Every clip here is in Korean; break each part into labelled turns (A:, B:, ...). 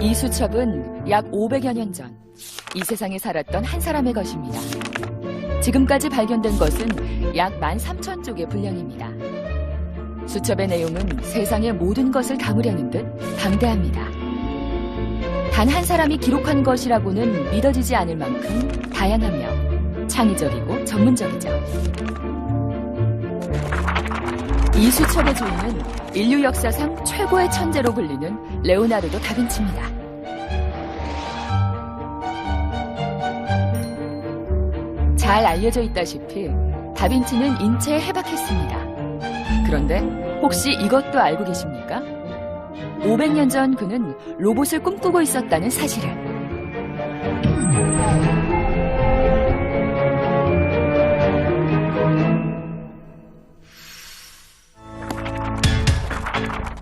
A: 이 수첩은 약 500여 년 전 이 세상에 살았던 한 사람의 것입니다. 지금까지 발견된 것은 약 13,000쪽의 분량입니다. 수첩의 내용은 세상의 모든 것을 담으려는 듯 방대합니다. 단 한 사람이 기록한 것이라고는 믿어지지 않을 만큼 다양하며 창의적이고 전문적이죠. 이 수첩의 주인은 인류 역사상 최고의 천재로 불리는 레오나르도 다빈치입니다. 잘 알려져 있다시피 다빈치는 인체에 해박했습니다. 그런데 혹시 이것도 알고 계십니까? 500년 전 그는 로봇을 꿈꾸고 있었다는 사실을.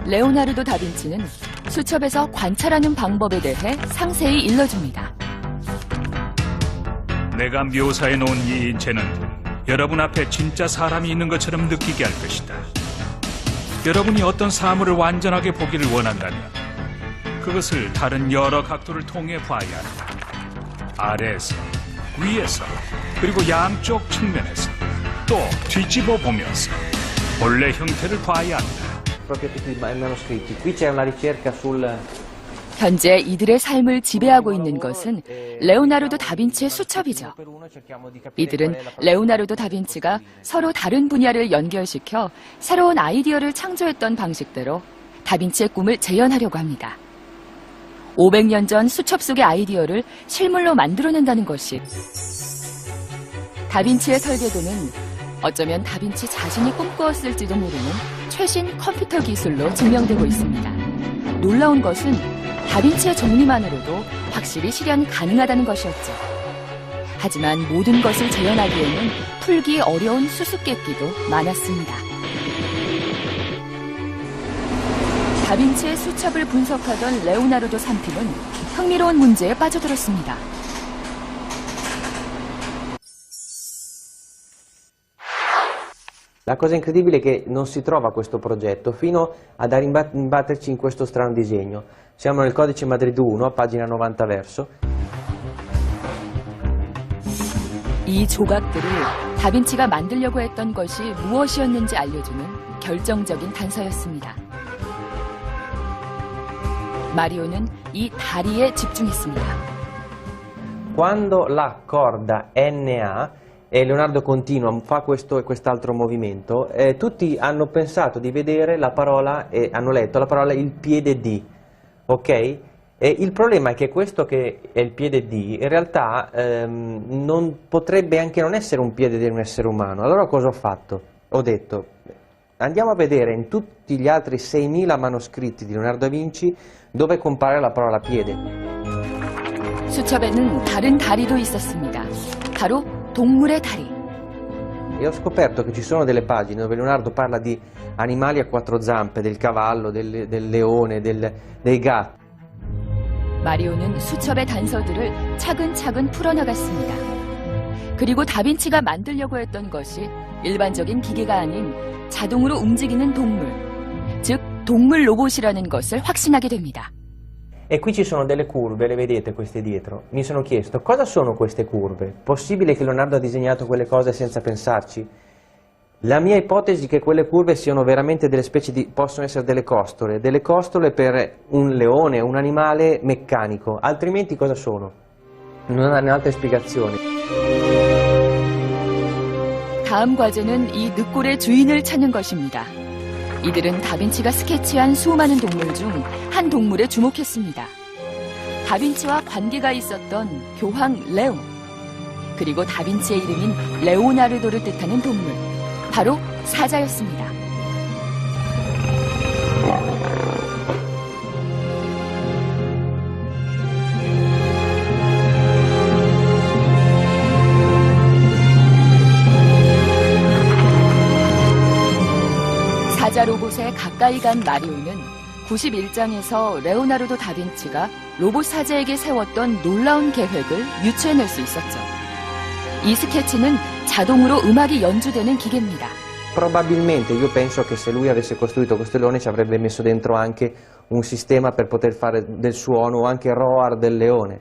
A: 레오나르도 다빈치는 수첩에서 관찰하는 방법에 대해 상세히 일러줍니다.
B: 내가 묘사해 놓은 이 인체는 여러분 앞에 진짜 사람이 있는 것처럼 느끼게 할 것이다. 여러분이 어떤 사물을 완전하게 보기를 원한다면 그것을 다른 여러 각도를 통해 봐야 한다. 아래에서, 위에서, 그리고 양쪽 측면에서 또 뒤집어 보면서 본래 형태를 봐야 한다.
A: 현재 이들의 삶을 지배하고 있는 것은 레오나르도 다빈치의 수첩이죠. 이들은 레오나르도 다빈치가 서로 다른 분야를 연결시켜 새로운 아이디어를 창조했던 방식대로 다빈치의 꿈을 재현하려고 합니다. 500년 전 수첩 속의 아이디어를 실물로 만들어낸다는 것이 다빈치의 설계도는 어쩌면 다빈치 자신이 꿈꾸었을지도 모르는 최신 컴퓨터 기술로 증명되고 있습니다. 놀라운 것은 다빈치의 정리만으로도 확실히 실현 가능하다는 것이었죠. 하지만 모든 것을 재현하기에는 풀기 어려운 수수께끼도 많았습니다. 다빈치의 수첩을 분석하던 레오나르도 3팀은 흥미로운 문제에 빠져들었습니다.
C: La cosa incredibile è che non si trova questo progetto fino ad arrimba- imbatterci in questo strano disegno. Siamo nel codice Madrid 1, pagina 90 verso.
A: 이 조각들을 다빈치가 만들려고 했던 것이 무엇이었는지 알려주는 결정적인 단서였습니다. 마리오는 이 다리에 집중했습니다.
C: Quando la corda NA e Leonardo continua, fa questo e quest'altro movimento, eh, tutti hanno pensato di vedere la parola e hanno letto la parola il piede D, ok? E il problema è che questo che è il piede D in realtà ehm, non potrebbe anche non essere un piede di un essere umano. Allora cosa ho fatto? Ho detto andiamo a vedere in tutti gli altri 6.000 manoscritti di Leonardo da Vinci dove compare la parola piede.
A: 수첩에는 다른 다리도 있었습니다. 바로 동물의 다리.
C: E ho scoperto che ci sono delle pagine dove Leonardo parla di animali a quattro zampe, del cavallo, del, del leone, del- dei gatti.
A: 마리오는 수첩의 단서들을 차근차근 풀어나갔습니다. 그리고 다빈치가 만들려고 했던 것이 일반적인 기계가 아닌 자동으로 움직이는 동물, 즉 동물 로봇이라는 것을 확신하게 됩니다.
C: E qui ci sono delle curve, le vedete queste dietro. Mi sono chiesto cosa sono queste curve? Possibile che Leonardo ha disegnato quelle cose senza pensarci? La mia ipotesi è che quelle curve siano veramente delle specie di... possono essere delle costole, delle costole per un leone, un animale meccanico, altrimenti cosa sono? Non ha altre spiegazioni.
A: 다음 과제는 이 늑골의 주인을 찾는 것입니다. 이들은 다빈치가 스케치한 수많은 동물 중 한 동물에 주목했습니다. 다빈치와 관계가 있었던 교황 레오. 그리고 다빈치의 이름인 레오나르도를 뜻하는 동물. 바로 사자였습니다. 로봇에 가까이 간 마리오는 91장에서 레오나르도 다빈치가 로봇 사자에게 세웠던 놀라운 계획을 유추해낼 수 있었죠. 이 스케치는 자동으로 음악이 연주되는 기계입니다.
C: probabilmente io penso che se lui avesse costruito questo leone ci avrebbe messo dentro anche un sistema per poter fare del suono o anche roar del leone.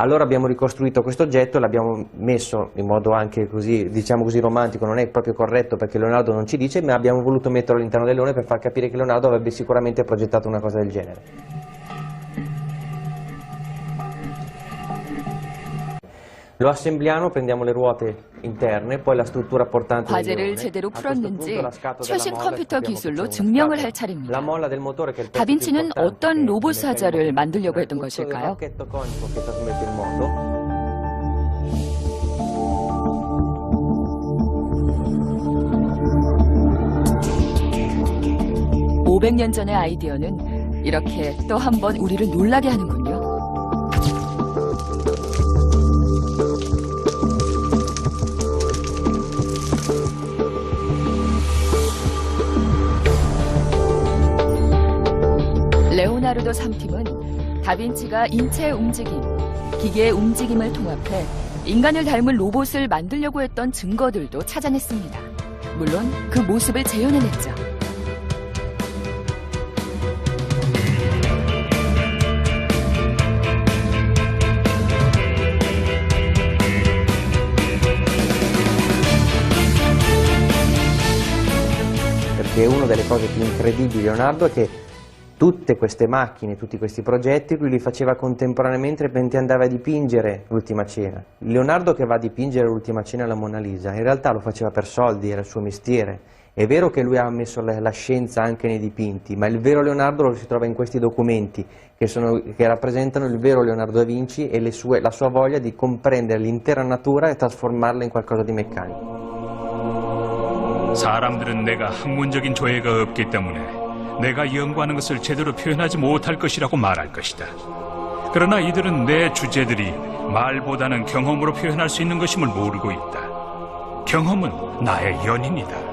C: Allora abbiamo ricostruito questo oggetto l'abbiamo messo in modo anche così, diciamo così romantico, non è proprio corretto perché Leonardo non ci dice, ma abbiamo voluto metterlo all'interno del leone per far capire che Leonardo avrebbe sicuramente progettato una cosa del genere. Lo assembliamo, prendiamo le ruote interne, poi la struttura portante
A: 과제를. 제대로 풀었는지 최신 컴퓨터 기술로 증명을. 할 차례입니다. 다빈치는 어떤 로봇 사자를. 만들려고 했던 것일까요?
C: pacchetto conico che trasmette il mondo
A: 500년 전의 아이디어는 이렇게 또 한 번 우리를 놀라게 하는군요. 레오나르도 3팀은 다빈치가 인체의 움직임, 기계의 움직임을 통합해 인간을 닮은 로봇을 만들려고 했던 증거들도 찾아냈습니다. 물론 그 모습을 재현해냈죠.
C: perché una delle cose più incredibili di Leonardo che tutte queste macchine, tutti questi progetti lui li faceva contemporaneamente mentre andava a dipingere l'ultima cena. Leonardo che va a dipingere l'ultima cena alla Mona Lisa, in realtà lo faceva per soldi, era il suo mestiere. È vero che lui ha messo la, la scienza anche nei dipinti, ma il vero Leonardo lo si trova in questi documenti che, sono- che rappresentano il vero Leonardo da Vinci e le sue- la sua voglia di comprendere l'intera natura e trasformarla in qualcosa di meccanico.
B: 사람들은 내가 학문적인 조예가 없기 때문에 내가 연구하는 것을 제대로 표현하지 못할 것이라고 말할 것이다. 그러나 이들은 내 주제들이 말보다는 경험으로 표현할 수 있는 것임을 모르고 있다. 경험은 나의 연인이다.